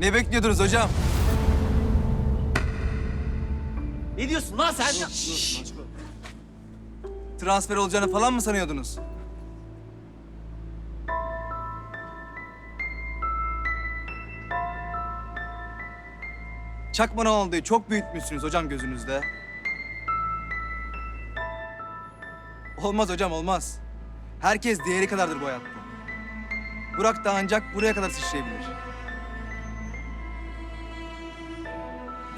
Ne bekliyordunuz hocam? Ne diyorsun lan sen? Transfer olacağını falan mı sanıyordunuz? Çakma Ronaldo'yu çok büyütmüşsünüz hocam gözünüzde. Olmaz hocam olmaz. Herkes değeri kadardır bu hayatta. Burak da ancak buraya kadar sıçrayabilir.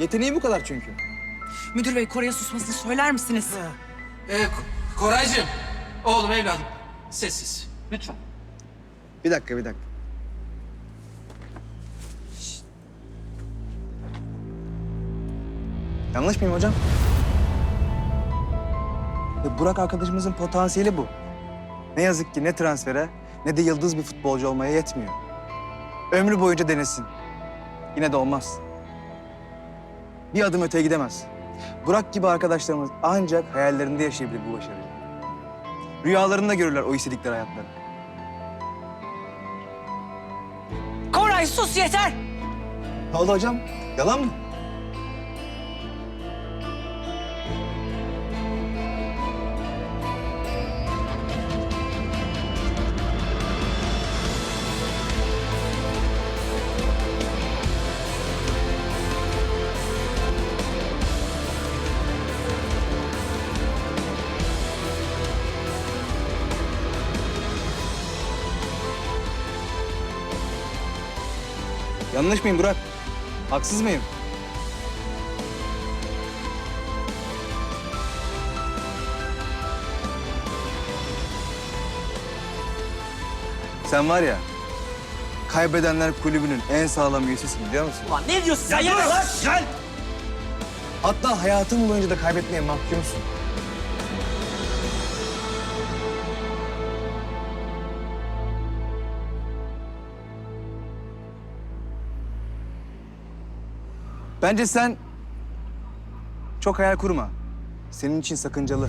Yeteneği bu kadar çünkü. Müdür bey Kore'ye susmasını söyler misiniz? Ee, Ko- Koraycığım. Oğlum evladım. Sessiz. Lütfen. Bir dakika, bir dakika. Yanlış mıyım hocam? Burak arkadaşımızın potansiyeli bu. Ne yazık ki ne transfere ne de yıldız bir futbolcu olmaya yetmiyor. Ömrü boyunca denesin. Yine de olmaz. Bir adım öteye gidemez. Burak gibi arkadaşlarımız ancak hayallerinde yaşayabilir bu başarıyı. Rüyalarında görürler o istedikleri hayatları. Koray sus yeter! Ne oldu hocam? Yalan mı? Yanlış mıyım Burak? Haksız mıyım? Sen var ya, kaybedenler kulübünün en sağlam üyesisin biliyor musun? Ulan ne diyorsun sen ya? Gel. Hatta hayatın boyunca da kaybetmeye mahkumsun. Bence sen çok hayal kurma. Senin için sakıncalı.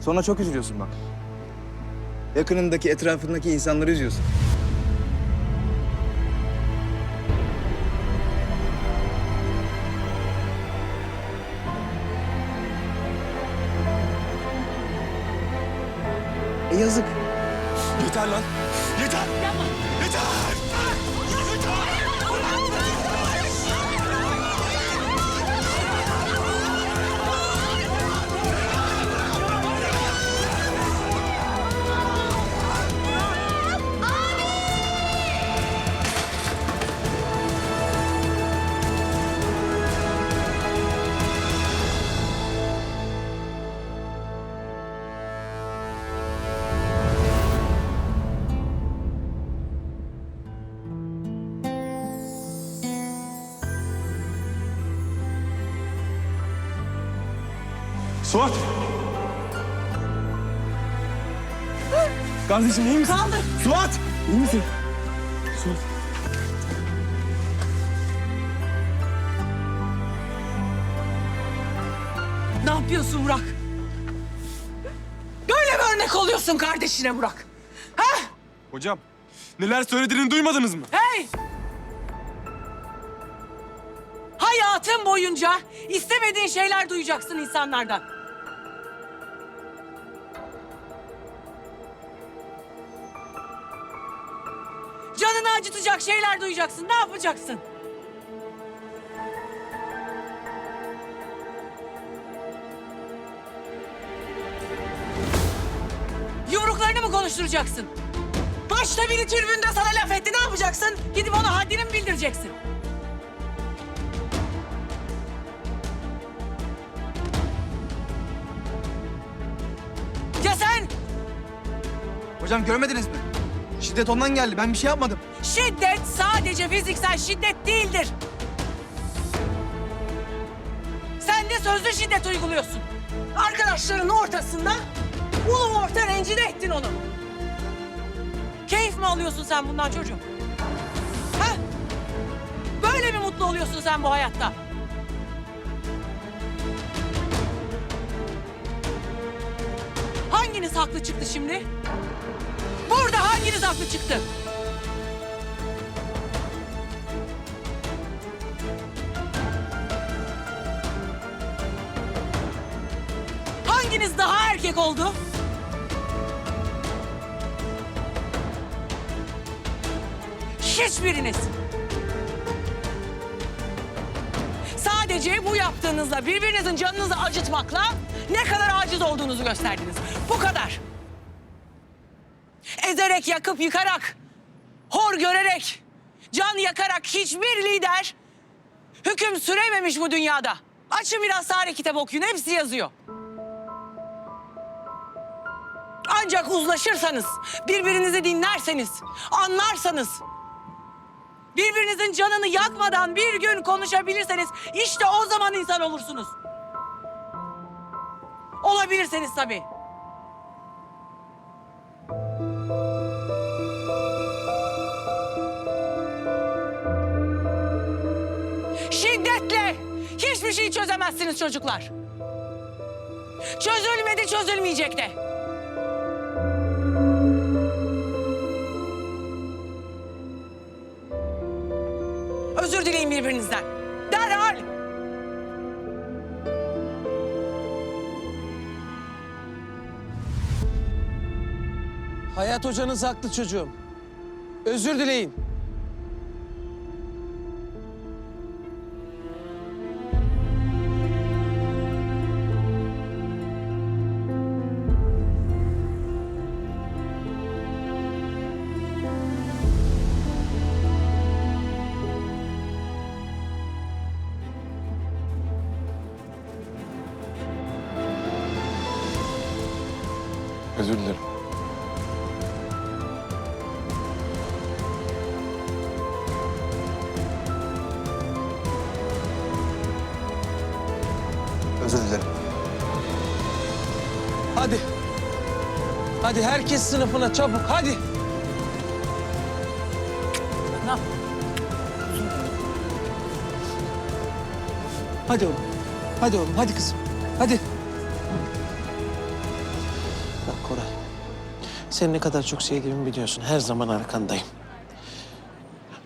Sonra çok üzülüyorsun bak. Yakınındaki, etrafındaki insanları üzüyorsun. E yazık. Yeter lan. Suat. Kardeşim iyi misin? Kaldır! Suat. İyi misin? Suat. Ne yapıyorsun Burak? Böyle mi örnek oluyorsun kardeşine Burak? Ha? Hocam neler söylediğini duymadınız mı? Hey! Hayatın boyunca istemediğin şeyler duyacaksın insanlardan. Canını acıtacak şeyler duyacaksın. Ne yapacaksın? Yumruklarını mı konuşturacaksın? Başta biri tribünde sana laf etti. Ne yapacaksın? Gidip ona haddini mi bildireceksin? Ya sen Hocam görmediniz mi? Şiddet ondan geldi. Ben bir şey yapmadım. şiddet sadece fiziksel şiddet değildir. Sen de sözlü şiddet uyguluyorsun. Arkadaşların ortasında ulu orta rencide ettin onu. Keyif mi alıyorsun sen bundan çocuğum? Ha? Böyle mi mutlu oluyorsun sen bu hayatta? Hanginiz haklı çıktı şimdi? Hanginiz haklı çıktı? Hanginiz daha erkek oldu? Hiçbiriniz. Sadece bu yaptığınızla birbirinizin canınızı acıtmakla ne kadar aciz olduğunuzu gösterdiniz. Bu kadar. Ezerek, yakıp yıkarak, hor görerek, can yakarak hiçbir lider hüküm sürememiş bu dünyada. Açın biraz tarih kitabı okuyun, hepsi yazıyor. Ancak uzlaşırsanız, birbirinizi dinlerseniz, anlarsanız, birbirinizin canını yakmadan bir gün konuşabilirseniz işte o zaman insan olursunuz. Olabilirseniz tabii. Şiddetle hiçbir şey çözemezsiniz çocuklar. Çözülmedi, çözülmeyecek de. Özür dileyin birbirinizden. Derhal. Hayat hocanız haklı çocuğum. Özür dileyin. Özür dilerim. Özür dilerim. Hadi. Hadi herkes sınıfına çabuk hadi. Hadi oğlum. Hadi oğlum hadi kızım. Hadi. Seni ne kadar çok sevdiğimi biliyorsun. Her zaman arkandayım.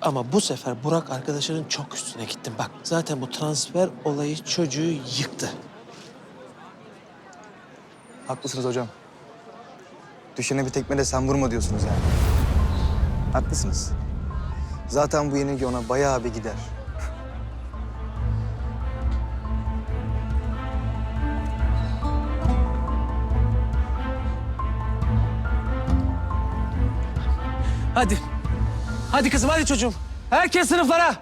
Ama bu sefer Burak arkadaşının çok üstüne gittin. Bak zaten bu transfer olayı çocuğu yıktı. Haklısınız hocam. Düşene bir tekme de sen vurma diyorsunuz yani. Haklısınız. Zaten bu yenilgi ona bayağı bir gider. Hadi. Hadi kızım hadi çocuğum. Herkes sınıflara.